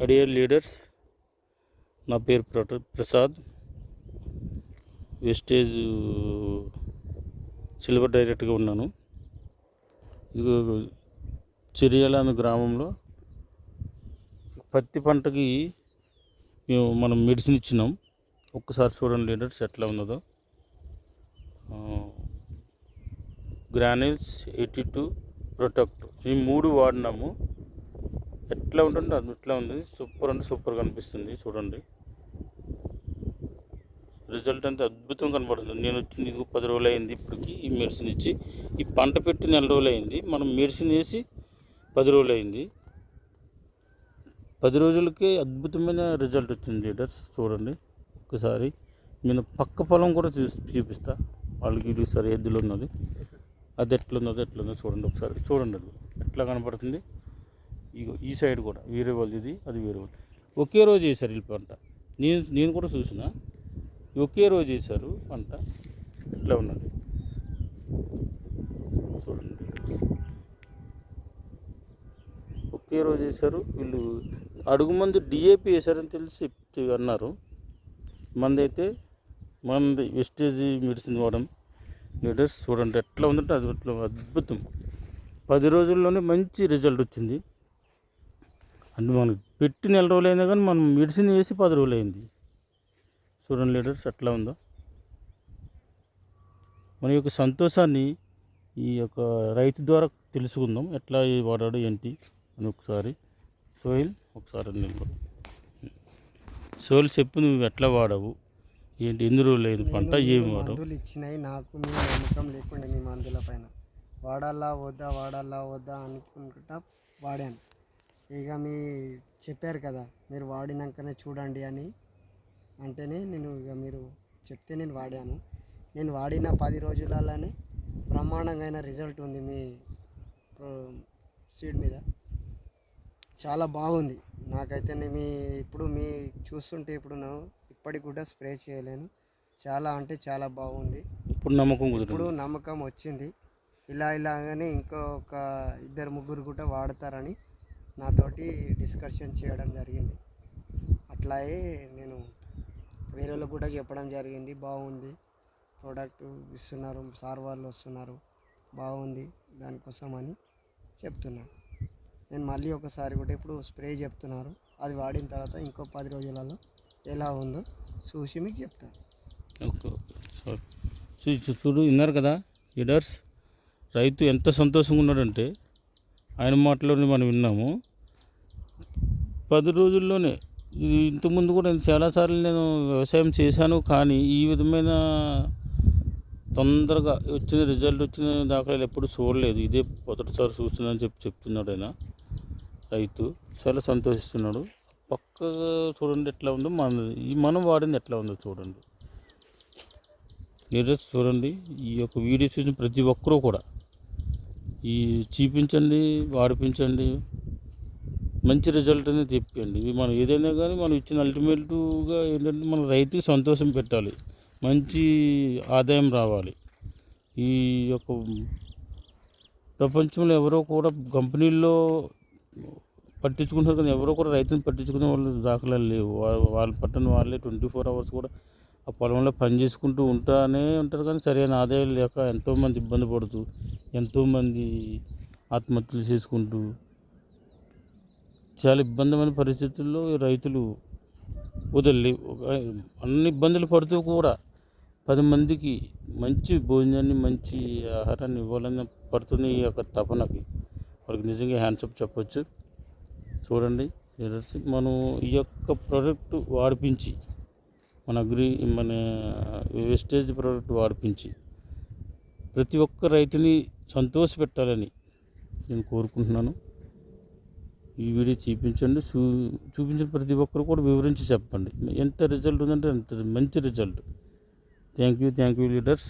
Adhere leaders నా పేరు ప్రట- Prasad. Wastage silver డైరెక్ట్గా ఉన్నాను. ఇది చిరియాల అనే గ్రామంలో పత్తి పంటకి మేము మనం మెడిసిన్ ఇచ్చినాం. ఒక్కసారి చూడండి లీడర్స్ ఎట్లా ఉన్నదో. గ్రానిల్స్ ఎయిటీ టూ ప్రొటెక్ట్ ఈ మూడు వాడినాము. ఎట్లా ఉంటుంది అది ఇట్లా ఉంది. సూపర్ అంటే సూపర్ కనిపిస్తుంది. చూడండి. రిజల్ట్ అంతా అద్భుతంగా కనబడుతుంది. నేను వచ్చి నీకు పది రోజులు అయింది ఇప్పటికి ఈ మెడిసిన్ ఇచ్చి. ఈ పంట పెట్టి నెల రోజులు అయింది. మనం మెడిసిన్ వేసి పది రోజులు అయింది. పది రోజులకే అద్భుతమైన రిజల్ట్ వచ్చింది లీడర్స్. చూడండి. ఒకసారి నేను పక్క పొలం కూడా చూసి చూపిస్తా. వాళ్ళకి ఇది సరిహద్దులో ఉన్నది. అది ఎట్లుందో అది ఎట్లుందో చూడండి ఒకసారి. చూడండి అది. ఎట్లా కనపడుతుంది? ఇగో ఈ సైడ్ కూడా వేరే వాళ్ళది ఇది అది వేరే వాళ్ళు. ఒకే రోజు వేశారు వీళ్ళు పంట. నేను నేను కూడా చూసిన. ఒకే రోజు వేశారు పంట. ఎట్లా ఉన్నది. చూడండి. ఒకే రోజు వేశారు. వీళ్ళు అడుగు మంది డిఏపి వేశారని తెలిసి చెప్- అన్నారు. మందైతే మంది వెస్టేజ్ మెడిసిన్ వాడడం. లీడర్స్ చూడండి ఎట్లా ఉందంటే అది అట్లా అద్భుతం. పది రోజుల్లోనే మంచి రిజల్ట్ వచ్చింది. అంటే మనకి పెట్టి నెల రోజులు అయినా కానీ మనం మెడిసిన్ వేసి పది రోజులు అయింది చూడండి లీడర్స్ ఎట్లా ఉందో? మన యొక్క సంతోషాన్ని ఈ యొక్క రైతు ద్వారా తెలుసుకుందాం. ఎట్లా వాడాడు ఏంటి అని ఒకసారి. సోహిల్ ఒకసారి నేను సోహిల్ చెప్పు నువ్వు ఎట్లా వాడవు? ఏంటి ఎన్ని రోజులు అయింది పంట? ఏమి వాడవు? ఇచ్చినాయి? నాకు మీ నమ్మకం లేకుండే మీ మందుల పైన. వాడాలా వద్దా వాడాలా వద్దా అనుకుంటా వాడాను. ఇక మీ చెప్పారు కదా మీరు వాడినాకనే చూడండి అని. అంటేనే నేను ఇక మీరు చెప్తే నేను వాడాను. నేను వాడిన పది రోజులలోనే బ్రహ్మాండంగా రిజల్ట్ ఉంది మీ సీడ్ మీద. చాలా బాగుంది. నాకైతే మీ ఇప్పుడు మీ చూస్తుంటే ఇప్పుడు నా ఇప్పటికి కూడా స్ప్రే చేయలేను. చాలా అంటే చాలా బాగుంది. ఇప్పుడు నమ్మకం ఇప్పుడు నమ్మకం వచ్చింది. ఇలా ఇలాగనే ఇంకొక ఇద్దరు ముగ్గురు కూడా వాడతారని నాతోటి డిస్కషన్ చేయడం జరిగింది. అట్లాగే నేను వేరే వాళ్ళకు కూడా చెప్పడం జరిగింది. బాగుంది. ప్రోడక్ట్ ఇస్తున్నారు. సార్ వాళ్ళు వస్తున్నారు. బాగుంది. దానికోసం అని చెప్తున్నాను నేను మళ్ళీ ఒకసారి కూడా ఇప్పుడు స్ప్రే చెప్తున్నారు. అది వాడిన తర్వాత ఇంకో పది రోజులలో ఎలా ఉందో చూసి మీకు చెప్తాను ఓకే. చూ- చూ- చూడు విన్నారు కదా? లీడర్స్ రైతు ఎంత సంతోషంగా ఉన్నాడంటే ఆయన మాటలోనే మనం విన్నాము. పది రోజుల్లోనే. ఇంతకుముందు కూడా నేను చాలాసార్లు నేను వ్యవసాయం చేశాను. కానీ ఈ విధమైన తొందరగా వచ్చిన రిజల్ట్ వచ్చిన దాఖలాలు ఎప్పుడు చూడలేదు. ఇదే మొదటిసారి చూస్తున్నానని చెప్పి చెప్తున్నాడు ఆయన రైతు. చాలా సంతోషిస్తున్నాడు. పక్కగా చూడండి ఎట్లా ఉందో మన ఈ మనం వాడింది ఎట్లా ఉందో చూడండి. లీడర్స్ చూడండి ఈ యొక్క వీడియో చూసిన ప్రతి ఒక్కరూ కూడా ఈ చూపించండి వాడిపించండి. మంచి రిజల్ట్ అనేది తెప్పియండి ఇవి మనం ఏదైనా కానీ మనం ఇచ్చిన అల్టిమేట్గా ఏంటంటే మన రైతుకి సంతోషం పెట్టాలి. మంచి ఆదాయం రావాలి. ఈ యొక్క ప్రపంచంలో ఎవరో కూడా కంపెనీల్లో పట్టించుకుంటారు కానీ ఎవరో కూడా రైతుని పట్టించుకునే వాళ్ళు దాఖలా లేవు. వాళ్ళు పట్టణ వాళ్ళే ట్వంటీ ఫోర్ అవర్స్ కూడా ఆ పొలంలో పని చేసుకుంటూ ఉంటానే ఉంటారు కానీ సరైన ఆదాయం లేక ఎంతోమంది ఇబ్బంది పడుతూ ఎంతోమంది ఆత్మహత్యలు చేసుకుంటూ చాలా ఇబ్బందిమైన పరిస్థితుల్లో ఈ రైతులు వదిలి అన్ని ఇబ్బందులు పడుతూ కూడా పది మందికి మంచి భోజనాన్ని మంచి ఆహారాన్ని ఇవ్వాలని పడుతున్న ఈ యొక్క తపనకి వాళ్ళకి నిజంగా హ్యాండ్సప్ చెప్పొచ్చు. చూడండి మనం ఈ యొక్క ప్రోడక్ట్ వాడిపించి మన అగ్రి మన వేస్టేజ్ ప్రోడక్ట్ వాడిపించి ప్రతి ఒక్క రైతుని సంతోషపెట్టాలని నేను కోరుకుంటున్నాను. ఈ వీడియో చూపించండి. చూ చూపించిన ప్రతి ఒక్కరు కూడా వివరించి చెప్పండి. ఎంత రిజల్ట్ ఉందంటే అంత మంచి result thank you thank you leaders